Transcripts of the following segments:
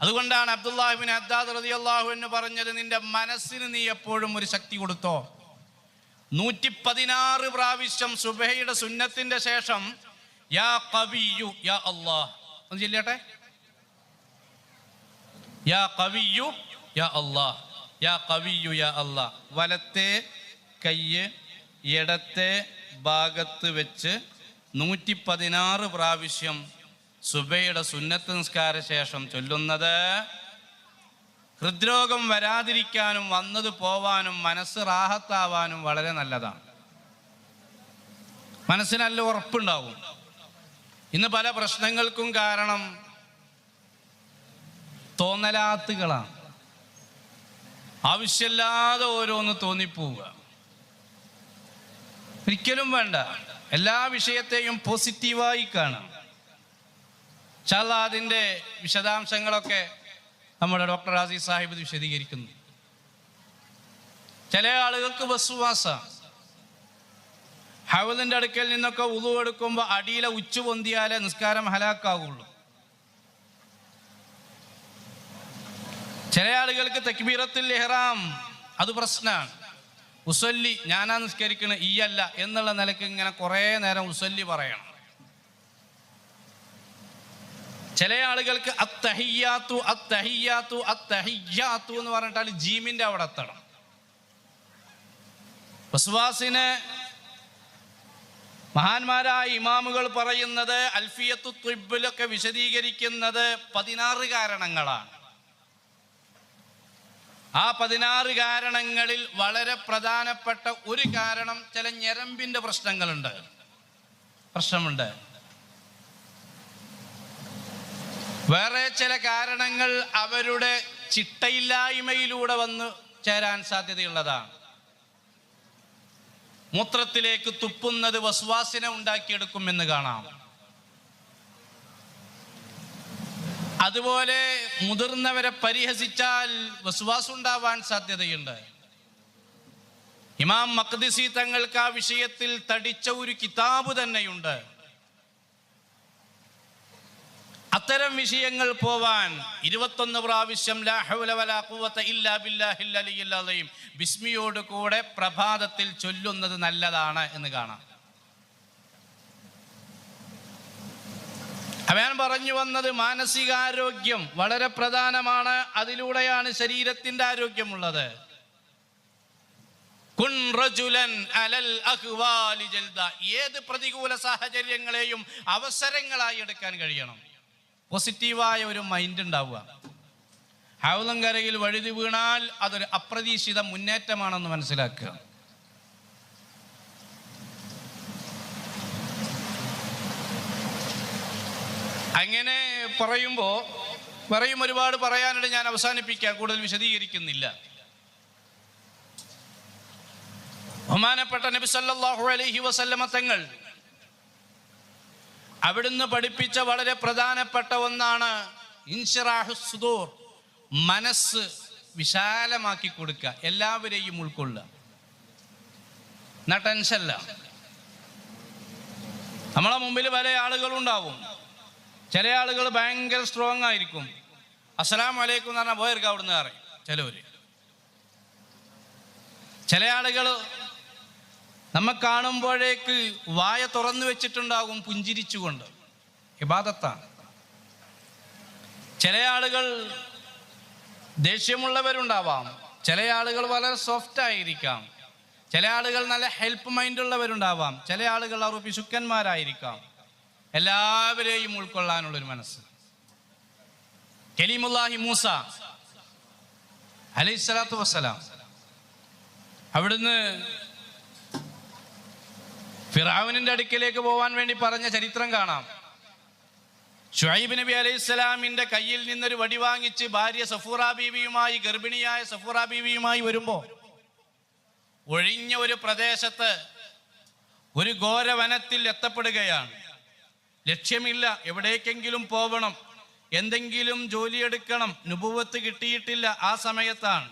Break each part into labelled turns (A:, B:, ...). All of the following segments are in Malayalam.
A: അതുകൊണ്ടാണ് അബ്ദുല്ലാഹിബിൻ അദ്ദാദ് റതിയല്ലാഹു എന്ന് പറഞ്ഞത് നിന്റെ മനസ്സിന് നീ എപ്പോഴും ഒരു ശക്തി കൊടുത്തോ? നൂറ്റി പതിനാറ് പ്രാവശ്യം സുബഹയുടെ സുന്നത്തിന്റെ ശേഷം യാ കവിയു യാ അള്ളാഹ് ഒന്ന് ചൊല്ലട്ടെ യാ കവിയു യാ അള്ളാഹ് യാ കവിയു യാ അള്ളാഹ് വലത്തെ കയ്യ് ഇടത്തെ ഭാഗത്ത് വെച്ച് നൂറ്റി പതിനാറ് പ്രാവശ്യം സുബയുടെ സുന്നത്ത് നിസ്കാര ശേഷം ചൊല്ലുന്നത് ഹൃദ്രോഗം വരാതിരിക്കാനും വന്നത് പോവാനും മനസ്സ് റാഹത്താവാനും വളരെ നല്ലതാണ്. മനസ്സിന് നല്ല ഉറപ്പുണ്ടാവും. ഇന്ന് പല പ്രശ്നങ്ങൾക്കും കാരണം തോന്നലാത്തുകളാണ്. ആവശ്യമില്ലാതെ ഓരോന്ന് തോന്നിപ്പോവുക. ഒരിക്കലും വേണ്ട. എല്ലാ വിഷയത്തെയും പോസിറ്റീവായി കാണാം ചാല അതിന്റെ വിശദാംശങ്ങളൊക്കെ നമ്മുടെ ഡോക്ടർ ആസീസ് സാഹിബ് വിശദീകരിക്കുന്നു. ചില ആളുകൾക്ക് വസുവാസ ഹവലിന്റെ അടുക്കൽ നിന്നൊക്കെ ഉതു എടുക്കുമ്പോൾ അടിയിലെ ഉച്ചു പൊന്തിയാലേ നിസ്കാരം ഹലാക്കാവുള്ളൂ. ചില ആളുകൾക്ക് തക്ബീറത്തിൽ ഇഹ്റാം അത് പ്രശ്നമാണ്. ഉസല്ലി ഞാനാ നിസ്കരിക്കണ ഈ അല്ല എന്നുള്ള നിലയ്ക്ക് ഇങ്ങനെ കുറേ നേരം ഉസല്ലി പറയണം. ചില ആളുകൾക്ക് അത്തഹിയാത്തു അത്തഹിയാത്തു അത്തഹിയാത്തു എന്ന് പറഞ്ഞിട്ടാൽ ജീമിന്റെ അവിടെ എത്തണം. വസ്വാസിന് മഹാന്മാരായ ഇമാമുകൾ പറയുന്നത് അൽഫിയത്തു ത്രിബിലൊക്കെ വിശദീകരിക്കുന്നത് പതിനാറ് കാരണങ്ങളാണ്. ആ പതിനാറ് കാരണങ്ങളിൽ വളരെ പ്രധാനപ്പെട്ട ഒരു കാരണം ചില ഞരമ്പിന്റെ പ്രശ്നങ്ങളുണ്ട്. പ്രശ്നമുണ്ട്. വേറെ ചില കാരണങ്ങൾ അവരുടെ ചിട്ടയില്ലായ്മയിലൂടെ വന്ന് ചേരാൻ സാധ്യതയുള്ളതാണ്. മൂത്രത്തിലേക്ക് തുപ്പുന്നത് വസ്വാസിനെ ഉണ്ടാക്കിയെടുക്കുമെന്ന് കാണാം. അതുപോലെ മുതിർന്നവരെ പരിഹസിച്ചാൽ ഉണ്ടാവാൻ സാധ്യതയുണ്ട്. ഇമാം മഖ്ദിസി തങ്ങൾക്ക് ആ വിഷയത്തിൽ തടിച്ച ഒരു കിതാബ് തന്നെയുണ്ട്. അത്തരം വിഷയങ്ങൾ പോവാൻ ഇരുപത്തൊന്ന് പ്രാവശ്യം ബിസ്മിയോട് കൂടെ പ്രഭാതത്തിൽ ചൊല്ലുന്നത് നല്ലതാണ് എന്ന് കാണാം. അവൻ പറഞ്ഞു വന്നത് മാനസികാരോഗ്യം വളരെ പ്രധാനമാണ്. അതിലൂടെയാണ് ശരീരത്തിന്റെ ആരോഗ്യമുള്ളത്. ഏത് പ്രതികൂല സാഹചര്യങ്ങളെയും അവസരങ്ങളായി എടുക്കാൻ കഴിയണം. പോസിറ്റീവായ ഒരു മൈൻഡ് ഉണ്ടാവുക. ഹൗലങ്കരയിൽ വഴുതി വീണാൽ അതൊരു അപ്രതീക്ഷിത മുന്നേറ്റമാണെന്ന് മനസ്സിലാക്കുക. അങ്ങനെ പറയുമ്പോൾ പറയും ഒരുപാട് പറയാനുണ്ട് ഞാൻ അവസാനിപ്പിക്കാം കൂടുതൽ വിശദീകരിക്കുന്നില്ല. ബഹുമാനപ്പെട്ട നബി സല്ലല്ലാഹു അലൈഹി വസല്ലമ തങ്ങൾ അവിടുന്ന് പഠിപ്പിച്ച വളരെ പ്രധാനപ്പെട്ട ഒന്നാണ് ഇൻഷിറാഹുസുദൂർ മനസ്സ് വിശാലമാക്കി കൊടുക്കുക എല്ലാവരെയും ഉൾക്കൊള്ളുക. എന്നാ ടെൻഷല്ല നമ്മളെ മുമ്പിൽ പല ആളുകളുണ്ടാവും ചില ആളുകൾ ഭയങ്കര സ്ട്രോങ് ആയിരിക്കും. അസ്സലാം വലൈക്കും എന്ന് പറഞ്ഞാൽ പോയിരിക്കും അവിടുന്ന് അറിയും ചിലവര്. ചില ആളുകൾ നമ്മ കാണുമ്പോഴേക്ക് വായ തുറന്നു വെച്ചിട്ടുണ്ടാകും പുഞ്ചിരിച്ചുകൊണ്ട്. ഇബാദത്താണ്. ചില ആളുകൾ ദേഷ്യമുള്ളവരുണ്ടാവാം. ചില ആളുകൾ വളരെ സോഫ്റ്റ് ആയിരിക്കാം. ചില ആളുകൾ നല്ല ഹെൽപ്പ് മൈൻഡ് ഉള്ളവരുണ്ടാവാം. ചില ആളുകൾ അവർ പിശുക്കന്മാരായിരിക്കാം എല്ലാവരെയും ഉൾക്കൊള്ളാനുള്ളൊരു മനസ്സ്. കലീമുല്ലാഹി മൂസ അലൈഹിസ്സലാത്തു വസ്സലാം. അവിടുന്ന് ഫിറാവിനിന്റെ അടുക്കിലേക്ക് പോവാൻ വേണ്ടി പറഞ്ഞ ചരിത്രം കാണാം. ഷുഹൈബ് നബി അലൈഹി സ്വലാമിന്റെ കയ്യിൽ നിന്നൊരു വടി വാങ്ങിച്ച് ഭാര്യ സഫൂറ ബീവിയുമായി ഗർഭിണിയായ സഫൂറ ബീവിയുമായി വരുമ്പോ ഒഴിഞ്ഞ ഒരു പ്രദേശത്ത് ഒരു ഘോരവനത്തിൽ എത്തപ്പെടുകയാണ്. ലക്ഷ്യമില്ല എവിടേക്കെങ്കിലും പോകണം എന്തെങ്കിലും ജോലിയെടുക്കണം നുപുവത്ത് കിട്ടിയിട്ടില്ല ആ സമയത്താണ്.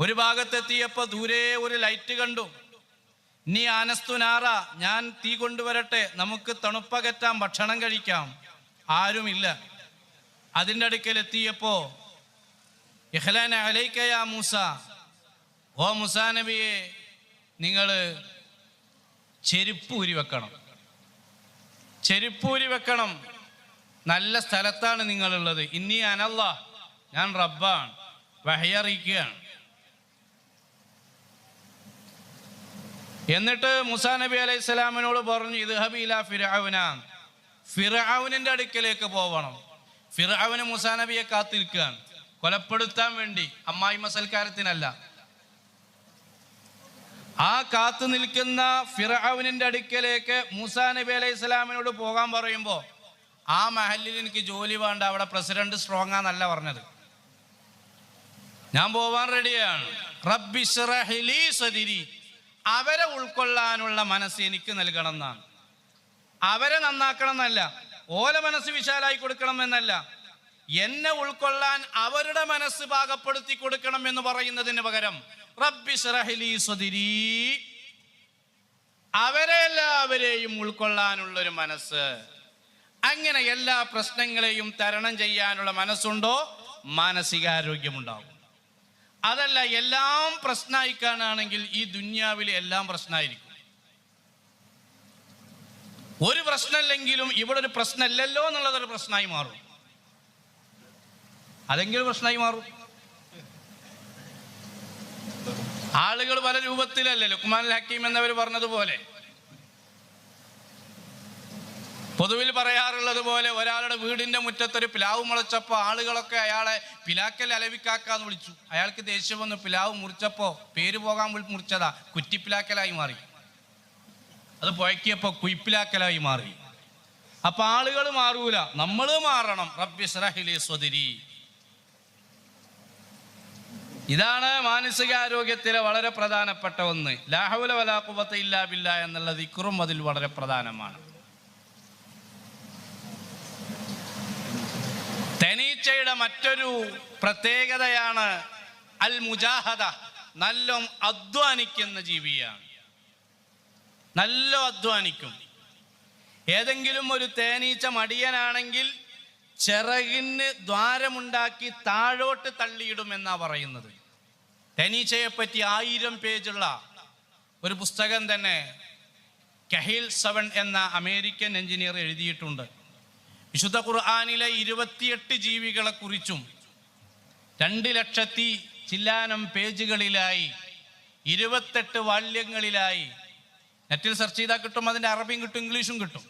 A: ഒരു ഭാഗത്തെത്തിയപ്പോൾ ദൂരെ ഒരു ലൈറ്റ് കണ്ടു. നീ അനസ്തുനാറ ഞാൻ തീ കൊണ്ടുവരട്ടെ നമുക്ക് തണുപ്പകറ്റാം ഭക്ഷണം കഴിക്കാം. ആരുമില്ല. അതിന്റെ അടുക്കൽ എത്തിയപ്പോ ഇഹ്ലാന അലൈക്കയ മൂസ. ഓ മുസാ നബിയെ നിങ്ങൾ ചെരുപ്പൂരി വെക്കണം. ചെരുപ്പൂരി വെക്കണം. നല്ല സ്ഥലത്താണ് നിങ്ങളുള്ളത്. ഇനി അനല്ല ഞാൻ റബ്ബാണ്. വഹയറിയിക്കുകയാണ്. എന്നിട്ട് മുസാ നബി അലൈഹി സ്വലാമിനോട് പറഞ്ഞു ഇത് ഹബീല ഫിറൌന ഫിറൌനിന്റെ അടുക്കലേക്ക് പോവണം. ഫിറൌന് മുസാ നബിയെ കാത്തിരിക്കുകയാണ്. കൊലപ്പെടുത്താൻ വേണ്ടി അമ്മായി മസൽക്കാരത്തിനല്ല ആ കാത്തു നിൽക്കുന്ന ഫിറൌനിന്റെ അടുക്കലേക്ക് മൂസാ നബി അലൈഹി സ്വലാമിനോട് പോകാൻ പറയുമ്പോൾ ആ മഹലിൽ എനിക്ക് ജോലി വേണ്ട അവിടെ പ്രസിഡന്റ് സ്ട്രോങ് ആന്നല്ല പറഞ്ഞത്. ഞാൻ പോവാൻ റെഡിയാണ് റബ്ബി ശ്റഹ്ലി സദിരി. അവരെ ഉൾക്കൊള്ളാനുള്ള മനസ്സ് എനിക്ക് നൽകണം എന്നാണ് അവരെ നന്നാക്കണം എന്നല്ല ഓല മനസ്സ് വിശാലായി കൊടുക്കണം എന്നല്ല എന്നെ ഉൾക്കൊള്ളാൻ അവരുടെ മനസ്സ് പാകപ്പെടുത്തി കൊടുക്കണം എന്ന് പറയുന്നതിന് പകരം റബ്ബി ശ്റഹ്ലി സദിരി അവരെ എല്ലാവരെയും ഉൾക്കൊള്ളാനുള്ള ഒരു മനസ്സ്. അങ്ങനെ എല്ലാ പ്രശ്നങ്ങളെയും തരണം ചെയ്യാനുള്ള മനസ്സുണ്ടോ? മാനസികാരോഗ്യമുണ്ടാവും. അതല്ല എല്ലാം പ്രശ്നമായി കാണുകയാണെങ്കിൽ ഈ ദുന്യാവിൽ എല്ലാം പ്രശ്നമായിരിക്കും ഒരു പ്രശ്നമല്ലെങ്കിലും ഇവിടെ ഒരു പ്രശ്നമല്ലല്ലോ എന്നുള്ളതൊരു പ്രശ്നമായി മാറും. അതെങ്കിലും പ്രശ്നമായി മാറും. ആളുകൾ പല രൂപത്തിലല്ലേ ലുക്മാൻ ഹക്കീം എന്നവർ പറഞ്ഞതുപോലെ പൊതുവിൽ പറയാറുള്ളത് പോലെ ഒരാളുടെ വീടിന്റെ മുറ്റത്തൊരു പിലാവ് മുളച്ചപ്പോൾ ആളുകളൊക്കെ അയാളെ പിലാക്കൽ അലവിക്കാക്കാന്ന് വിളിച്ചു. അയാൾക്ക് ദേഷ്യം വന്ന് പിലാവ് മുറിച്ചപ്പോ പേര് പോകാൻ മുറിച്ചതാ. കുറ്റിപ്പിലാക്കലായി മാറി. അത് പുഴക്കിയപ്പോ കുയിപ്പിലാക്കലായി മാറി. അപ്പൊ ആളുകൾ മാറൂല. നമ്മൾ മാറണം. റബ്ബി സ്റഹ്ലി സ്വദിരി. ഇതാണ് മാനസികാരോഗ്യത്തിലെ വളരെ പ്രധാനപ്പെട്ട ഒന്ന്. ലാഹുല വലാഖുബത്ത് ഇല്ലാ ബില്ല എന്നുള്ള ദിക്റും അതിൽ വളരെ പ്രധാനമാണ്. തനീച്ചയുടെ മറ്റൊരു പ്രത്യേകതയാണ് അൽ മുജാഹദ നല്ല അധ്വാനിക്കുന്ന ജീവിയാണ്. നല്ല അധ്വാനിക്കും. ഏതെങ്കിലും ഒരു തേനീച്ച മടിയനാണെങ്കിൽ ചിറകിന് ദ്വാരമുണ്ടാക്കി താഴോട്ട് തള്ളിയിടും തള്ളിയിടുമെന്നാ പറയുന്നത്. തേനീച്ചയെ പറ്റി ആയിരം പേജുള്ള ഒരു പുസ്തകം തന്നെ കഹിൽ സവൺ എന്ന അമേരിക്കൻ എഞ്ചിനീയർ എഴുതിയിട്ടുണ്ട്. വിശുദ്ധ ഖുർആാനിലെ ഇരുപത്തിയെട്ട് ജീവികളെ കുറിച്ചും രണ്ട് ലക്ഷത്തി ചില്ലാനം പേജുകളിലായി ഇരുപത്തെട്ട് വാല്യങ്ങളിലായി നെറ്റിൽ സെർച്ച് ചെയ്താൽ കിട്ടും അതിന്റെ അറബിയും കിട്ടും ഇംഗ്ലീഷും കിട്ടും.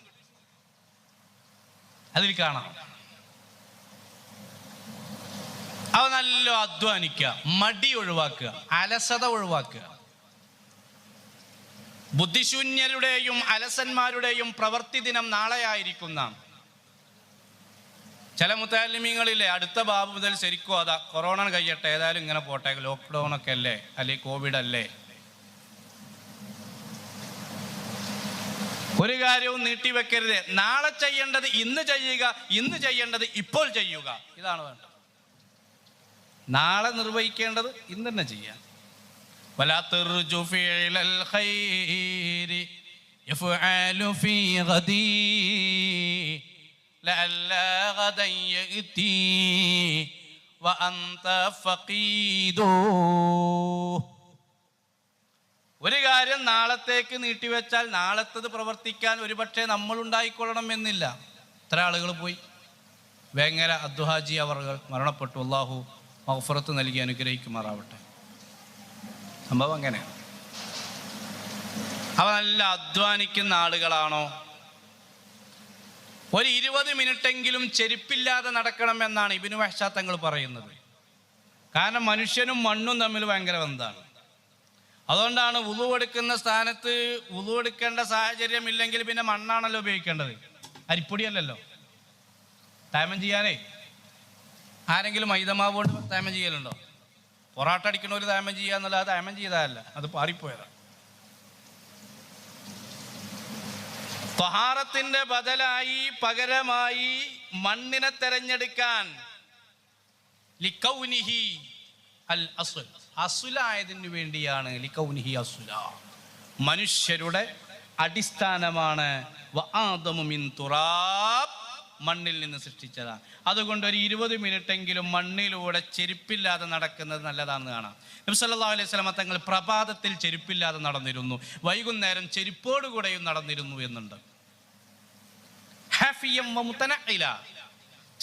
A: അതിൽ കാണാം. അവ നല്ല അധ്വാനിക്കുക മടി ഒഴിവാക്കുക അലസത ഒഴിവാക്കുക. ബുദ്ധിശൂന്യരുടെയും അലസന്മാരുടെയും പ്രവൃത്തി ദിനം നാളെയായിരിക്കുന്നതാണ് ചില മുത്താലിമീങ്ങളില്ലേ അടുത്ത ബാബ് മുതൽ ശരിക്കും അതാ കൊറോണ കഴിയട്ടെ ഏതായാലും ഇങ്ങനെ പോട്ടെ ലോക്ക്ഡൗൺ ഒക്കെ അല്ലേ അല്ലെ കോവിഡ് അല്ലേ? ഒരു കാര്യവും നീട്ടിവെക്കരുത്. നാളെ ചെയ്യേണ്ടത് ഇന്ന് ചെയ്യുക ഇന്ന് ചെയ്യേണ്ടത് ഇപ്പോൾ ചെയ്യുക. ഇതാണ് വേണ്ടത്. നാളെ നിർവഹിക്കേണ്ടത് ഇന്ന് തന്നെ ചെയ്യാം വലാ ترجو فعل الخير يفعل في غدي لعل غدا يأتي وأنت فقيد ഒരു കാര്യം നാളത്തേക്ക് നീട്ടിവെച്ചാൽ നാളത്തത് പ്രവർത്തിക്കാൻ ഒരുപക്ഷെ നമ്മൾ ഉണ്ടായിക്കൊള്ളണം എന്നില്ല ഇത്ര ആളുകൾ പോയി വേങ്ങര അദ്ഹാജി അവർ മരണപ്പെട്ടു അള്ളാഹു മഹഫറത്ത് നൽകി അനുഗ്രഹിക്കുമാറാവട്ടെ സംഭവം അങ്ങനെയാണ് അവ നല്ല അധ്വാനിക്കുന്ന ആളുകളാണോ ഒരു ഇരുപത് മിനിറ്റെങ്കിലും ചെരുപ്പില്ലാതെ നടക്കണം എന്നാണ് ഇബിനു പശ്ചാത്തങ്ങൾ തങ്ങൾ പറയുന്നത്. കാരണം മനുഷ്യനും മണ്ണും തമ്മിൽ ഭയങ്കര ബന്ധമാണ്. അതുകൊണ്ടാണ് ഉളു എടുക്കുന്ന സ്ഥാനത്ത് ഉളു എടുക്കേണ്ട സാഹചര്യം ഇല്ലെങ്കിൽ പിന്നെ മണ്ണാണല്ലോ ഉപയോഗിക്കേണ്ടത്. അരിപ്പൊടിയല്ലല്ലോ. താമം ചെയ്യാനേ. ആരെങ്കിലും മൈദമാവ് കൊണ്ട് ചെയ്യലുണ്ടോ? പൊറാട്ട അടിക്കണ ഒരു താമം ചെയ്യുക എന്നുള്ളത് താമം ചെയ്താലല്ല. അത് പാറിപ്പോയതാണ്. ത്വഹാറത്തിന്റെ ബദലായി പകരമായി മണ്ണിനെ തെരഞ്ഞെടുക്കാൻ. ലിക്കൗനിഹി അൽ അസുൽ. അസുലായതിനു വേണ്ടിയാണ് ലിക്കൗനിഹി അസുല. മനുഷ്യരുടെ അടിസ്ഥാനമാണ് വ തുറാബ്. മണ്ണിൽ നിന്ന് സൃഷ്ടിച്ചതാണ് അതുകൊണ്ട് ഒരു ഇരുപത് മിനിറ്റെങ്കിലും മണ്ണിലൂടെ ചെരുപ്പില്ലാതെ നടക്കുന്നത് നല്ലതാണെന്ന് കാണാം. നബി സല്ലല്ലാഹു അലൈഹി വസല്ലമ തങ്ങൾ പ്രഭാതത്തിൽ ചെരുപ്പില്ലാതെ നടന്നിരുന്നു. വൈകുന്നേരം ചെരുപ്പോടുകൂടെയും നടന്നിരുന്നു എന്നുണ്ട്.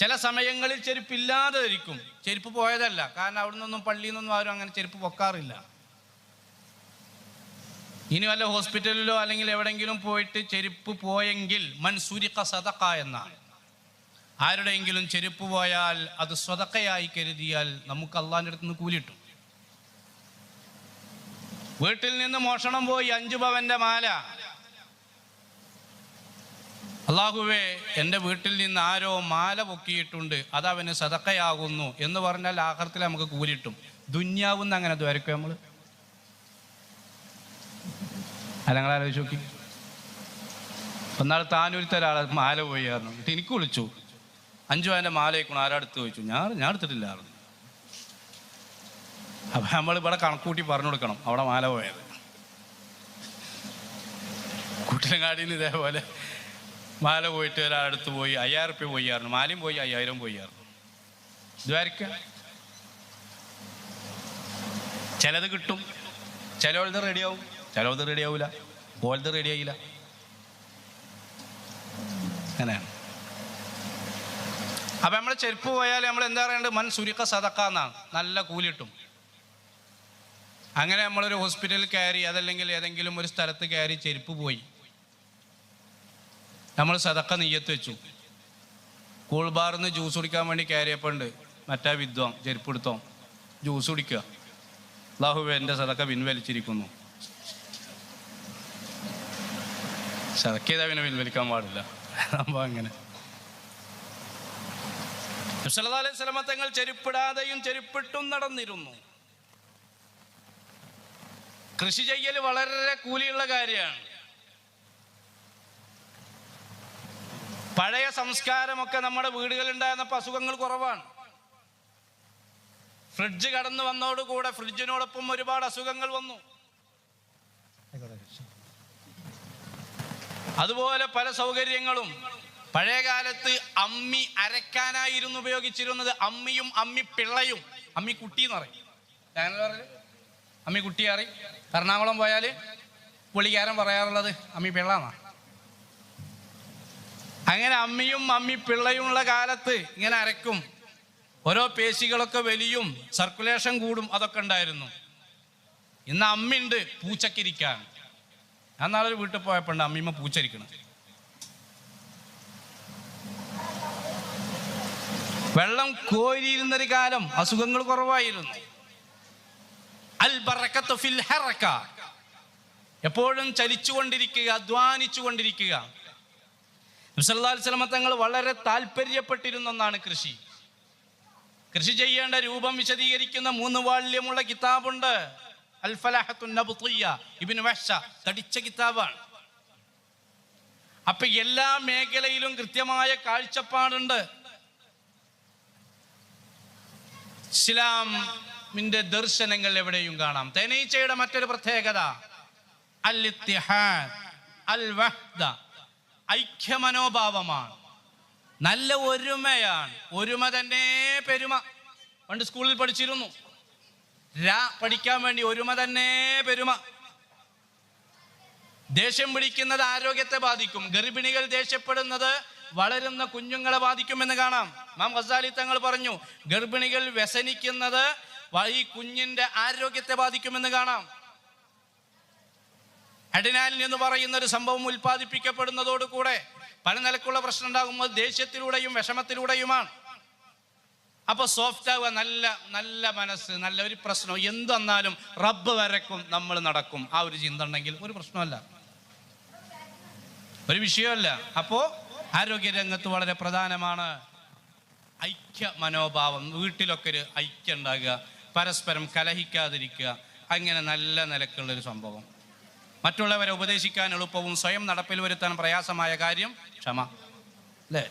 A: ചില സമയങ്ങളിൽ ചെരുപ്പില്ലാതെ ഇരിക്കും. ചെരുപ്പ് പോയതല്ല. കാരണം അവിടെ നിന്നൊന്നും പള്ളിയിൽ നിന്നൊന്നും ആരും അങ്ങനെ ചെരുപ്പ് പൊക്കാറില്ല. ഇനി വല്ല ഹോസ്പിറ്റലിലോ അല്ലെങ്കിൽ എവിടെങ്കിലും പോയിട്ട് ചെരുപ്പ് പോയെങ്കിൽ മൻസൂരിക്ക സതക്ക എന്നാണ്. ആരുടെയെങ്കിലും ചെരുപ്പ് പോയാൽ അത് സ്വതക്കയായി കരുതിയാൽ നമുക്ക് അള്ളാന്റെ അടുത്ത് നിന്ന് കൂലിട്ടും വീട്ടിൽ നിന്ന് മോഷണം പോയി അഞ്ചു പവന്റെ മാല. അള്ളാഹുവേ എന്റെ വീട്ടിൽ നിന്ന് ആരോ മാല പൊക്കിയിട്ടുണ്ട് അത് അവന് സതക്കയാകുന്നു എന്ന് പറഞ്ഞാൽ ആഹർത്തിൽ നമുക്ക് കൂലിട്ടും. ദുന്യാവുന്ന അങ്ങനെ ദ്വാരക്കും നമ്മൾ അല്ല നിങ്ങൾ ആലോചിച്ച് നോക്കി. ഒന്നാൾ താനൊരുത്തരാളെ മാല പോയി എന്നിട്ട് എനിക്ക് വിളിച്ചു. അഞ്ചു അതിന്റെ മാലയിക്കണം ആരാടുത്ത് ചോദിച്ചു? ഞാൻ ഞാൻ എടുത്തിട്ടില്ലായിരുന്നു. അപ്പം നമ്മൾ ഇവിടെ കണക്കൂട്ടി പറഞ്ഞു കൊടുക്കണം അവിടെ മാല പോയത്. കുട്ടിലങ്ങാടിയിൽ നിന്ന് ഇതേപോലെ മാല പോയിട്ട് ഒരാളടുത്ത് പോയി അയ്യായിരം റുപ്യ പോയായിരുന്നു മാലയും പോയി അയ്യായിരം പോയായിരുന്നു ഇതുവരക്ക ചിലത് കിട്ടും. ചിലവളത് റെഡിയാവും. ചിലവത് റെഡിയാവില്ല ഓലത് റെഡിയായില്ല. അങ്ങനെയാണ്. അപ്പൊ നമ്മൾ ചെരുപ്പ് പോയാൽ നമ്മൾ എന്താ പറയേണ്ടത് മൻ സുരുക്ക സതക്ക എന്നാണ്. നല്ല കൂലി കിട്ടും അങ്ങനെ നമ്മളൊരു ഹോസ്പിറ്റലിൽ കയറി അതല്ലെങ്കിൽ ഏതെങ്കിലും ഒരു സ്ഥലത്ത് കയറി ചെരുപ്പ് പോയി. നമ്മൾ സതക്ക നെയ്യത്ത് വെച്ചു. കൂൾബാറിന്ന് ജ്യൂസ് കുടിക്കാൻ വേണ്ടി കയറിയപ്പോൾ മറ്റാ വിദ്വാം ചെരുപ്പ് എടുത്തോ? ജ്യൂസ് കുടിക്കുക. ലാഹു എന്റെ സതക്ക പിൻവലിച്ചിരിക്കുന്നു. സതക്കേതാ പിന്നെ പിൻവലിക്കാൻ പാടില്ല. അപ്പോൾ അങ്ങനെ. നബി അലൈഹി തങ്ങൾ ചെരുപ്പിടാതെയും ചെരുപ്പിട്ടും നടന്നിരുന്നു. കൃഷി ചെയ്യൽ വളരെ കൂലിയുള്ള കാര്യമാണ്. പഴയ സംസ്കാരമൊക്കെ നമ്മുടെ വീടുകളിൽ ഉണ്ടായിരുന്നപ്പോൾ അസുഖങ്ങൾ കുറവാണ്. ഫ്രിഡ്ജ് കടന്നു വന്നതോടുകൂടെ ഫ്രിഡ്ജിനോടൊപ്പം ഒരുപാട് അസുഖങ്ങൾ വന്നു. അതുപോലെ പല സൗകര്യങ്ങളും പഴയ കാലത്ത് അമ്മി അരക്കാനായിരുന്നു ഉപയോഗിച്ചിരുന്നത്. അമ്മിയും അമ്മി പിള്ളയും. അമ്മി കുട്ടി എന്ന് പറയും. അമ്മി കുട്ടി അറി എറണാകുളം പോയാൽ പുള്ളിക്കാരൻ പറയാറുള്ളത് അമ്മി പിള്ളാന്നാ അങ്ങനെ അമ്മിയും അമ്മി പിള്ളയും ഉള്ള കാലത്ത് ഇങ്ങനെ അരക്കും. ഓരോ പേശികളൊക്കെ വലിയും സർക്കുലേഷൻ കൂടും അതൊക്കെ ഉണ്ടായിരുന്നു. ഇന്ന് അമ്മിണ്ട് പൂച്ചക്കിരിക്കാൻ ഞാൻ നാളെ വീട്ടിൽ പോയപ്പോണ്ട് അമ്മിമ്മ പൂച്ചരിക്കണം. വെള്ളം കോരിയിരുന്നൊരു കാലം അസുഖങ്ങൾ കുറവായിരുന്നു. അൽ ഫിൽ ഹറക്ക. എപ്പോഴും ചലിച്ചുകൊണ്ടിരിക്കുക അധ്വാനിച്ചുകൊണ്ടിരിക്കുക. സ്വലമ തങ്ങൾ വളരെ താല്പര്യപ്പെട്ടിരുന്ന ഒന്നാണ് കൃഷി. കൃഷി ചെയ്യേണ്ട രൂപം വിശദീകരിക്കുന്ന മൂന്ന് വാള്യമുള്ള കിതാബുണ്ട്. തടിച്ച കിതാബാണ്. അപ്പൊ എല്ലാ മേഖലയിലും കൃത്യമായ കാഴ്ചപ്പാടുണ്ട്. ഇസ്ലാമിന്റെ ദർശനങ്ങൾ എവിടെയും കാണാം. തേനീച്ചയുടെ മറ്റൊരു പ്രത്യേകത അൽ അൽ ഐക്യമനോഭാവമാണ്. നല്ല ഒരുമയാണ്. ഒരുമ തന്നെ പെരുമ. പണ്ട് സ്കൂളിൽ പഠിച്ചിരുന്നു. രാ പഠിക്കാൻ വേണ്ടി ഒരുമ തന്നെ പെരുമ. ദേഷ്യം പിടിക്കുന്നത് ആരോഗ്യത്തെ ബാധിക്കും. ഗർഭിണികൾ ദേഷ്യപ്പെടുന്നത് വളരുന്ന കുഞ്ഞുങ്ങളെ ബാധിക്കുമെന്ന് കാണാം. മാം ഗസാലി തങ്ങൾ പറഞ്ഞു ഗർഭിണികൾ വ്യസനിക്കുന്നത് ഈ കുഞ്ഞിന്റെ ആരോഗ്യത്തെ ബാധിക്കുമെന്ന് കാണാം. അഡിനാലിൻ എന്ന് പറയുന്ന ഒരു സംഭവം ഉൽപ്പാദിപ്പിക്കപ്പെടുന്നതോടുകൂടെ പല നിലക്കുള്ള പ്രശ്നം ഉണ്ടാകുമ്പോൾ ദേഷ്യത്തിലൂടെയും വിഷമത്തിലൂടെയുമാണ്. അപ്പൊ സോഫ്റ്റ് ആവുക നല്ല നല്ല മനസ്സ് നല്ല ഒരു പ്രശ്നം. എന്ത് വന്നാലും റബ്ബ് വരക്കും നമ്മൾ നടക്കും. ആ ഒരു ചിന്ത ഉണ്ടെങ്കിൽ ഒരു പ്രശ്നമല്ല. ഒരു വിഷയമല്ല. അപ്പോ ആരോഗ്യരംഗത്ത് വളരെ പ്രധാനമാണ് ഐക്യ മനോഭാവം. വീട്ടിലൊക്കെ ഒരു ഐക്യം ഉണ്ടാകുക പരസ്പരം കലഹിക്കാതിരിക്കുക അങ്ങനെ നല്ല നിലക്കുള്ളൊരു സംഭവം. മറ്റുള്ളവരെ ഉപദേശിക്കാൻ എളുപ്പവും സ്വയം നടപ്പിൽ വരുത്താൻ പ്രയാസമായ കാര്യം ക്ഷമ. അല്ലേ?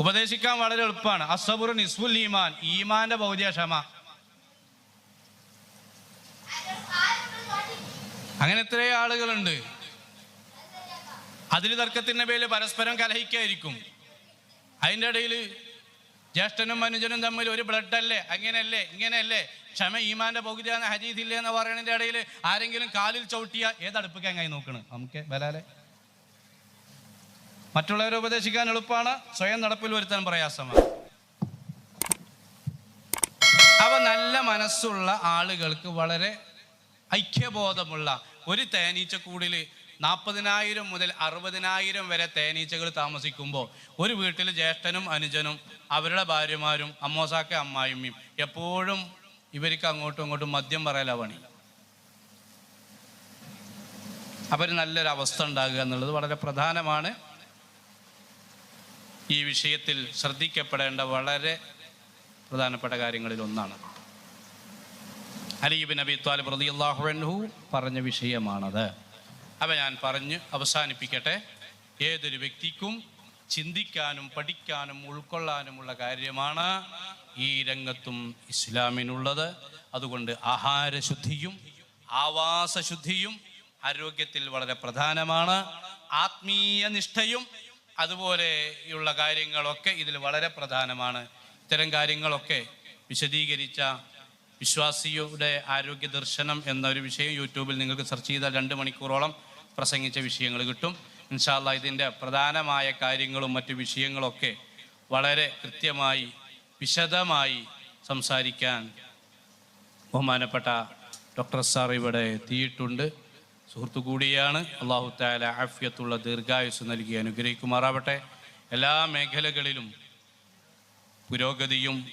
A: ഉപദേശിക്കാൻ വളരെ എളുപ്പമാണ്. അസബുർ ഇസ്ബുൽ ഈമാൻ. ഈമാന്റെ ഭൗതിക ക്ഷമ. അങ്ങനെ എത്രയോ ആളുകളുണ്ട്. അതിൽ തർക്കത്തിന്റെ പേരിൽ പരസ്പരം കലഹിക്കായിരിക്കും. അതിന്റെ ഇടയിൽ ജ്യേഷ്ഠനും മനുജനും തമ്മിൽ ഒരു ബ്ലഡ് അല്ലേ? അങ്ങനെയല്ലേ? ഇങ്ങനെയല്ലേ? ക്ഷമ ഈമാന്റെ പകുതിയാണ് ഹരീതില്ലേ എന്ന് പറയുന്നതിന്റെ ഇടയിൽ ആരെങ്കിലും കാലിൽ ചവിട്ടിയ ഏതടുപ്പിക്കാൻ കൈ നോക്കണ്? നമുക്ക് ബലാലെ. മറ്റുള്ളവരെ ഉപദേശിക്കാൻ എളുപ്പമാണ്. സ്വയം നടപ്പിൽ വരുത്താൻ പ്രയാസമാണ്. അവ നല്ല മനസ്സുള്ള ആളുകൾക്ക് വളരെ ഐക്യബോധമുള്ള ഒരു തേനീച്ചക്കൂടിൽ നാൽപ്പതിനായിരം മുതൽ അറുപതിനായിരം വരെ തേനീച്ചകൾ താമസിക്കുമ്പോൾ ഒരു വീട്ടിൽ ജ്യേഷ്ഠനും അനുജനും അവരുടെ ഭാര്യമാരും അമ്മോസാക്ക അമ്മായിമ്മയും. എപ്പോഴും ഇവർക്ക് അങ്ങോട്ടും ഇങ്ങോട്ടും മദ്യം പറയലാ പണി. അവർ നല്ലൊരു അവസ്ഥ ഉണ്ടാകുക എന്നുള്ളത് വളരെ പ്രധാനമാണ്. ഈ വിഷയത്തിൽ ശ്രദ്ധിക്കപ്പെടേണ്ട വളരെ പ്രധാനപ്പെട്ട കാര്യങ്ങളിൽ ഒന്നാണ്. അലീബ് നബി റളിയല്ലാഹു അൻഹു പറഞ്ഞ വിഷയമാണത്. അവ ഞാൻ പറഞ്ഞ് അവസാനിപ്പിക്കട്ടെ. ഏതൊരു വ്യക്തിക്കും ചിന്തിക്കാനും പഠിക്കാനും ഉൾക്കൊള്ളാനുമുള്ള കാര്യമാണ് ഈ രംഗത്തും ഇസ്ലാമിനുള്ളത്. അതുകൊണ്ട് ആഹാരശുദ്ധിയും ആവാസശുദ്ധിയും ആരോഗ്യത്തിൽ വളരെ പ്രധാനമാണ്. ആത്മീയ നിഷ്ഠയും അതുപോലെയുള്ള കാര്യങ്ങളൊക്കെ ഇതിൽ വളരെ പ്രധാനമാണ്. ഇത്തരം കാര്യങ്ങളൊക്കെ വിശദീകരിച്ച വിശ്വാസിയുടെ ആരോഗ്യ ദർശനം എന്നൊരു വിഷയം യൂട്യൂബിൽ നിങ്ങൾക്ക് സെർച്ച് ചെയ്താൽ രണ്ട് മണിക്കൂറോളം പ്രസംഗിച്ച വിഷയങ്ങൾ കിട്ടും. ഇൻഷാല്ല ഇതിന്റെ പ്രധാനമായ കാര്യങ്ങളും മറ്റു വിഷയങ്ങളൊക്കെ വളരെ കൃത്യമായി വിശദമായി സംസാരിക്കാൻ ബഹുമാനപ്പെട്ട ഡോക്ടർ സാർ ഇവിടെ എത്തിയിട്ടുണ്ട്. സുഹൃത്തു കൂടിയാണ്. അള്ളാഹു താല ആഫിയത്തുള്ള ദീർഘായുസ് നൽകി അനുഗ്രഹിക്കുമാറാവട്ടെ. എല്ലാ മേഖലകളിലും പുരോഗതിയും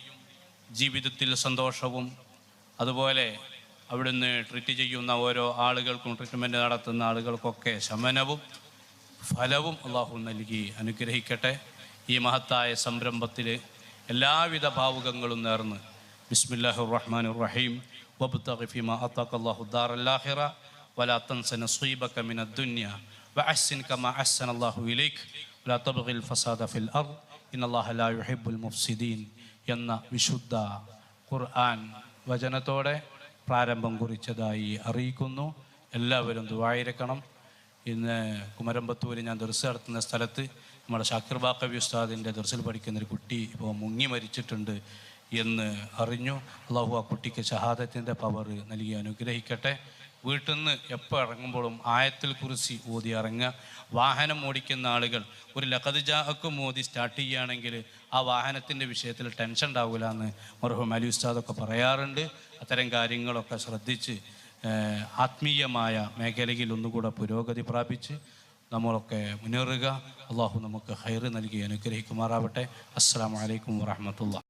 A: ജീവിതത്തിൽ സന്തോഷവും അതുപോലെ അവിടുന്ന് ട്രീറ്റ് ചെയ്യുന്ന ഓരോ ആളുകൾക്കും ട്രീറ്റ്മെന്റ് നടത്തുന്ന ആളുകൾക്കൊക്കെ ശമനവും ഫലവും അള്ളാഹു നൽകി. അനുഗ്രഹിക്കട്ടെ. ഈ മഹത്തായ സംരംഭത്തിൽ എല്ലാവിധ ഭാവുകങ്ങളും നേർന്ന്. ബിസ്മില്ലാഹു റഹ്മാൻ റഹീം. വബ്തഗി ഫീമാ അത്താക അല്ലാഹു ദാറൽ ആഖിറ വലാ തൻസ നസീബക മിന ദുനിയ. വഅഹ്സിൻ കമാ അഹ്സന അല്ലാഹു ഇലൈക്. വലാ തബ്ഗിൽ ഫസാദ ഫിൽ അർദ്. ഇന്നല്ലാഹ ലാ യുഹിബ്ബുൽ മുഫ്സിദീൻ. എന്ന വിശുദ്ധ ഖുർആൻ വചനത്തോടെ പ്രാരംഭം കുറിച്ചതായി അറിയിക്കുന്നു. എല്ലാവരും ദുവായിരക്കണം ഇന്ന് കുമരമ്പത്തൂര് ഞാൻ ദർസ് നടത്തുന്ന സ്ഥലത്ത് നമ്മുടെ ഷാക്കിർ ബാക്കബി ഉസ്താദിന്റെ ദർസിൽ പഠിക്കുന്ന ഒരു കുട്ടി ഇപ്പോൾ മുങ്ങി മരിച്ചിട്ടുണ്ട് എന്ന് അറിഞ്ഞു. അള്ളാഹു ആ കുട്ടിക്ക് ഷഹാദത്തിന്റെ പവർ നൽകി അനുഗ്രഹിക്കട്ടെ. വീട്ടിൽ നിന്ന് എപ്പോൾ ഇറങ്ങുമ്പോഴും ആയത്തിൽ കുറിച്ച് ഓതി ഇറങ്ങുക. വാഹനം ഓടിക്കുന്ന ആളുകൾ ഒരു ലഖദ്ജാക്കും ഓതി സ്റ്റാർട്ട് ചെയ്യുകയാണെങ്കിൽ ആ വാഹനത്തിന്റെ വിഷയത്തിൽ ടെൻഷൻ ഉണ്ടാവില്ല എന്ന് മർഹൂം അലി ഉസ്താദൊക്കെ പറയാറുണ്ട്. അത്തരം കാര്യങ്ങളൊക്കെ ശ്രദ്ധിച്ച് ആത്മീയമായ മേഖലയിൽ ഒന്നുകൂടെ പുരോഗതി പ്രാപിച്ച് നമ്മളൊക്കെ മുന്നേറുക. അള്ളാഹു നമുക്ക് ഹൈറ് നൽകി അനുഗ്രഹിക്കുമാറാവട്ടെ. അസ്സാം വലൈക്കും വാഹമത്തുള്ള